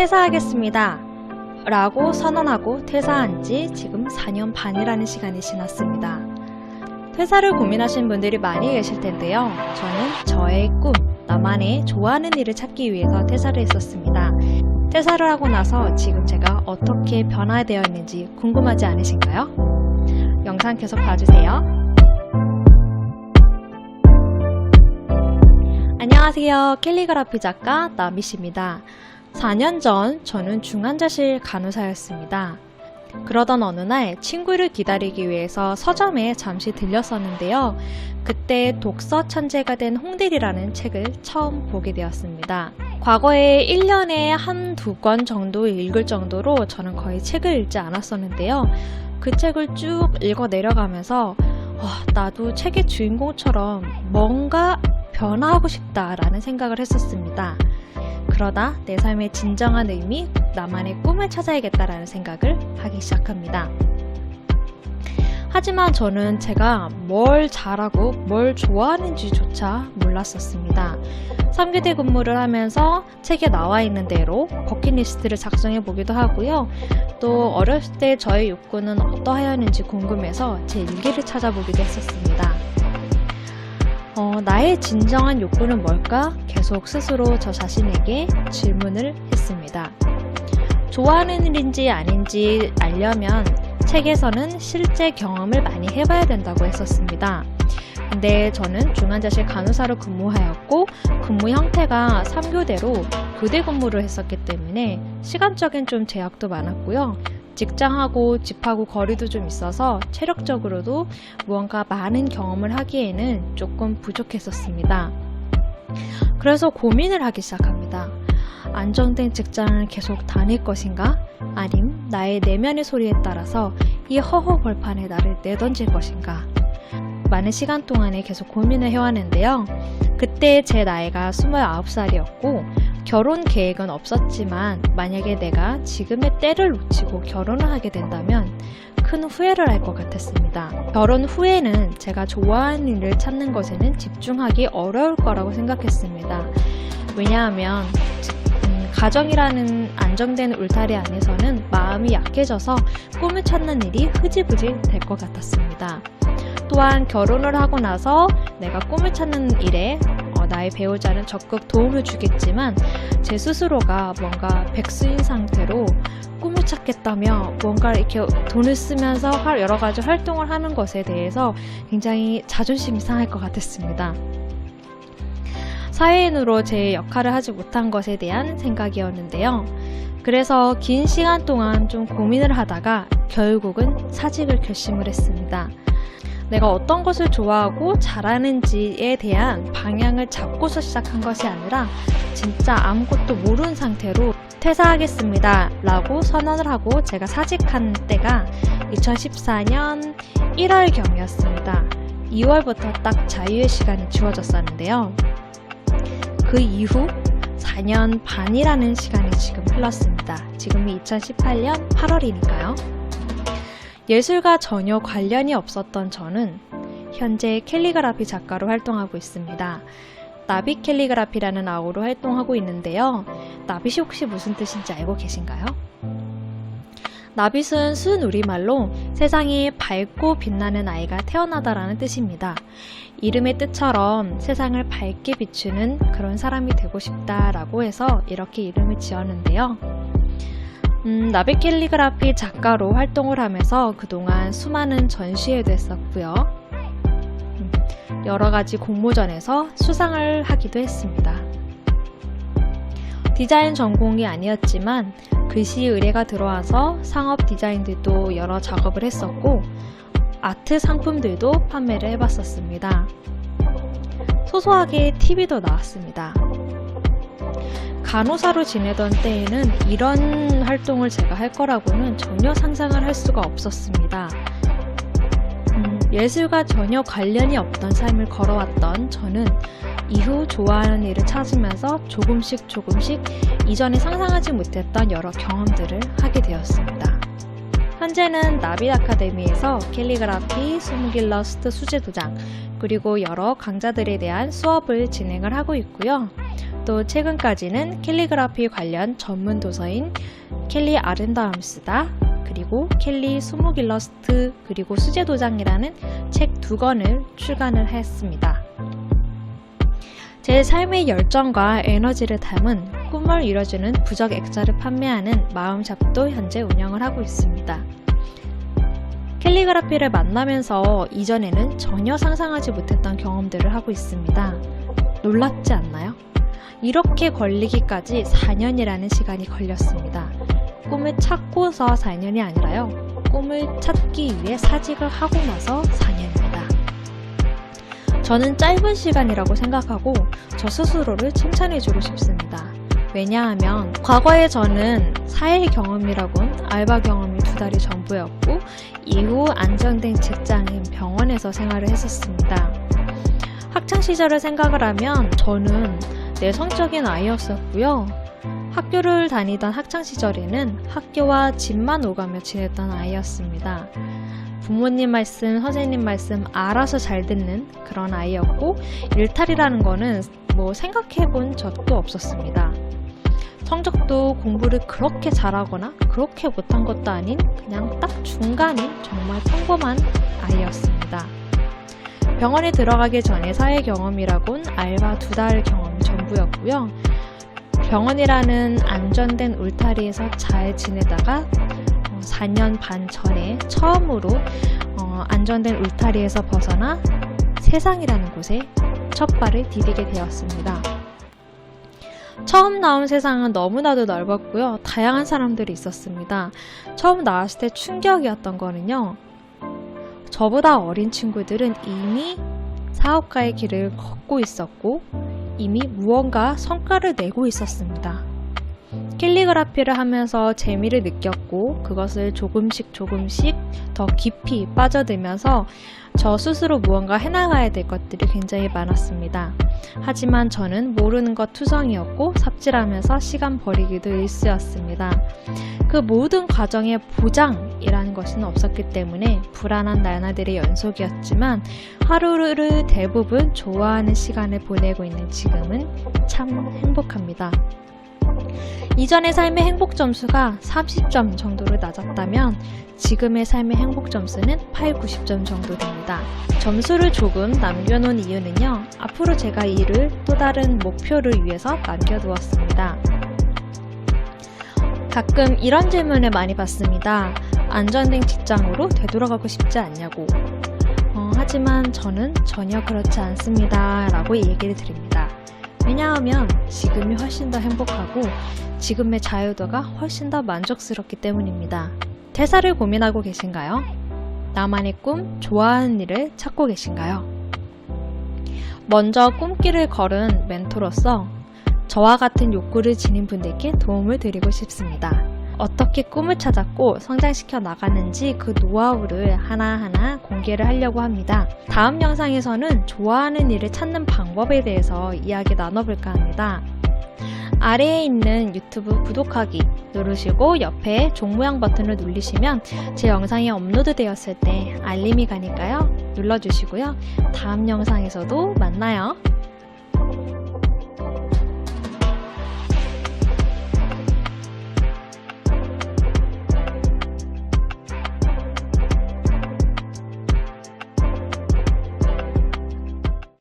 퇴사하겠습니다. 라고 선언하고 퇴사한 지 지금 4년 반이라는 시간이 지났습니다. 퇴사를 고민하신 분들이 많이 계실 텐데요. 저는 저의 꿈, 나만의 좋아하는 일을 찾기 위해서 퇴사를 했었습니다. 퇴사를 하고 나서 지금 제가 어떻게 변화되었는지 궁금하지 않으신가요? 영상 계속 봐주세요. 안녕하세요. 캘리그라피 작가 나미씨입니다. 4년 전 저는 중환자실 간호사였습니다. 그러던 어느 날 친구를 기다리기 위해서 서점에 잠시 들렸었는데요. 그때 독서 천재가 된 홍대리라는 책을 처음 보게 되었습니다. 과거에 1년에 한 두 권 정도 읽을 정도로 저는 거의 책을 읽지 않았었는데요. 그 책을 쭉 읽어 내려가면서 와, 나도 책의 주인공처럼 뭔가 변화하고 싶다라는 생각을 했었습니다. 그러다 내 삶의 진정한 의미, 나만의 꿈을 찾아야겠다라는 생각을 하기 시작합니다. 하지만 저는 제가 뭘 잘하고 뭘 좋아하는지조차 몰랐었습니다. 3교대 근무를 하면서 책에 나와 있는 대로 버킷리스트를 작성해 보기도 하고요. 또 어렸을 때 저의 욕구는 어떠하였는지 궁금해서 제 일기를 찾아보기도 했었습니다. 어, 나의 진정한 욕구는 뭘까? 계속 스스로 저 자신에게 질문을 했습니다. 좋아하는 일인지 아닌지 알려면 책에서는 실제 경험을 많이 해봐야 된다고 했었습니다. 근데 저는 중환자실 간호사로 근무하였고 근무 형태가 3교대로 교대 근무를 했었기 때문에 시간적인 좀 제약도 많았고요. 직장하고 집하고 거리도 좀 있어서 체력적으로도 무언가 많은 경험을 하기에는 조금 부족했었습니다. 그래서 고민을 하기 시작합니다. 안정된 직장을 계속 다닐 것인가? 아님 나의 내면의 소리에 따라서 이 허허 벌판에 나를 내던질 것인가? 많은 시간 동안에 계속 고민을 해왔는데요. 그때 제 나이가 29살이었고 결혼 계획은 없었지만 만약에 내가 지금의 때를 놓치고 결혼을 하게 된다면 큰 후회를 할 것 같았습니다. 결혼 후에는 제가 좋아하는 일을 찾는 것에는 집중하기 어려울 거라고 생각했습니다. 왜냐하면 음, 가정이라는 안정된 울타리 안에서는 마음이 약해져서 꿈을 찾는 일이 흐지부지 될 것 같았습니다. 또한 결혼을 하고 나서 내가 꿈을 찾는 일에 어, 나의 배우자는 적극 도움을 주겠지만 제 스스로가 뭔가 백수인 상태로 꿈을 찾겠다며 뭔가 이렇게 돈을 쓰면서 여러 가지 활동을 하는 것에 대해서 굉장히 자존심이 상할 것 같았습니다. 사회인으로 제 역할을 하지 못한 것에 대한 생각이었는데요. 그래서 긴 시간 동안 좀 고민을 하다가 결국은 사직을 결심을 했습니다. 내가 어떤 것을 좋아하고 잘하는지에 대한 방향을 잡고서 시작한 것이 아니라 진짜 아무것도 모르는 상태로 퇴사하겠습니다 라고 선언을 하고 제가 사직한 때가 2014년 1월경이었습니다. 2월부터 딱 자유의 시간이 주어졌었는데요. 그 이후 4년 반이라는 시간이 지금 흘렀습니다. 지금이 2018년 8월이니까요. 예술과 전혀 관련이 없었던 저는 현재 캘리그라피 작가로 활동하고 있습니다. 나빗 캘리그라피라는 아우로 활동하고 있는데요. 나빗이 혹시 무슨 뜻인지 알고 계신가요? 나빗은 순 우리말로 세상이 밝고 빛나는 아이가 태어나다라는 뜻입니다. 이름의 뜻처럼 세상을 밝게 비추는 그런 사람이 되고 싶다라고 해서 이렇게 이름을 지었는데요. 음, 나비 캘리그라피 작가로 활동을 하면서 그동안 수많은 전시회도 했었고요. 음, 여러 가지 공모전에서 수상을 하기도 했습니다. 디자인 전공이 아니었지만 글씨 의뢰가 들어와서 상업 디자인들도 여러 작업을 했었고 아트 상품들도 판매를 해봤었습니다. 소소하게 TV도 나왔습니다. 간호사로 지내던 때에는 이런 활동을 제가 할 거라고는 전혀 상상을 할 수가 없었습니다. 음, 예술과 전혀 관련이 없던 삶을 걸어왔던 저는 이후 좋아하는 일을 찾으면서 조금씩 조금씩 이전에 상상하지 못했던 여러 경험들을 하게 되었습니다. 현재는 나빗 아카데미에서 캘리그라피, 스무길러스트 수제 도장, 그리고 여러 강좌들에 대한 수업을 진행을 하고 있고요. 또 최근까지는 캘리그라피 관련 전문 도서인 켈리 아른다움스다 그리고 켈리 수목 일러스트 그리고 수제 도장이라는 책 두 권을 출간을 했습니다. 제 삶의 열정과 에너지를 담은 꿈을 이뤄주는 부적 액자를 판매하는 마음샵도 현재 운영을 하고 있습니다. 캘리그라피를 만나면서 이전에는 전혀 상상하지 못했던 경험들을 하고 있습니다. 놀랍지 않나요? 이렇게 걸리기까지 4년이라는 시간이 걸렸습니다. 꿈을 찾고서 4년이 아니라요. 꿈을 찾기 위해 사직을 하고 나서 4년입니다. 저는 짧은 시간이라고 생각하고 저 스스로를 칭찬해주고 싶습니다. 왜냐하면 과거에 저는 사회 경험이라곤 알바 경험이 두 달이 전부였고 이후 안정된 직장인 병원에서 생활을 했었습니다. 학창 시절을 생각을 하면 저는 내성적인 아이였었고요. 학교를 다니던 학창 시절에는 학교와 집만 오가며 지냈던 아이였습니다. 부모님 말씀, 선생님 말씀 알아서 잘 듣는 그런 아이였고 일탈이라는 거는 뭐 생각해 본 적도 없었습니다. 성적도 공부를 그렇게 잘하거나 그렇게 못한 것도 아닌 그냥 딱 중간인 정말 평범한 아이였습니다. 병원에 들어가기 전에 사회 경험이라곤 알바 두 달 경험 이 전부였고요. 병원이라는 안전된 울타리에서 잘 지내다가 4년 반 전에 처음으로 어, 안전된 울타리에서 벗어나 세상이라는 곳에 첫 발을 디디게 되었습니다. 처음 나온 세상은 너무나도 넓었고요. 다양한 사람들이 있었습니다. 처음 나왔을 때 충격이었던 거는요. 저보다 어린 친구들은 이미 사업가의 길을 걷고 있었고 이미 무언가 성과를 내고 있었습니다. 캘리그라피를 하면서 재미를 느꼈고 그것을 조금씩 조금씩 더 깊이 빠져들면서 저 스스로 무언가 해나가야 될 것들이 굉장히 많았습니다. 하지만 저는 모르는 것 투성이었고 삽질하면서 시간 버리기도 일쑤였습니다. 그 모든 과정에 보장이라는 것은 없었기 때문에 불안한 나날들의 연속이었지만 하루를 대부분 좋아하는 시간을 보내고 있는 지금은 참 행복합니다. 이전의 삶의 행복 점수가 30점 정도로 낮았다면 지금의 삶의 행복 점수는 8, 90점 정도 됩니다. 점수를 조금 남겨놓은 이유는요, 앞으로 제가 일을 또 다른 목표를 위해서 남겨두었습니다. 가끔 이런 질문을 많이 받습니다. 안전된 직장으로 되돌아가고 싶지 않냐고. 어, 하지만 저는 전혀 그렇지 않습니다. 라고 얘기를 드립니다. 왜냐하면 지금이 훨씬 더 행복하고 지금의 자유도가 훨씬 더 만족스럽기 때문입니다. 퇴사를 고민하고 계신가요? 나만의 꿈, 좋아하는 일을 찾고 계신가요? 먼저 꿈길을 걸은 멘토로서 저와 같은 욕구를 지닌 분들께 도움을 드리고 싶습니다. 어떻게 꿈을 찾았고 성장시켜 나가는지 그 노하우를 하나하나 공개를 하려고 합니다. 다음 영상에서는 좋아하는 일을 찾는 방법에 대해서 이야기 나눠볼까 합니다. 아래에 있는 유튜브 구독하기 누르시고 옆에 종 모양 버튼을 누르시면 제 영상이 업로드 되었을 때 알림이 가니까요. 눌러주시고요. 다음 영상에서도 만나요.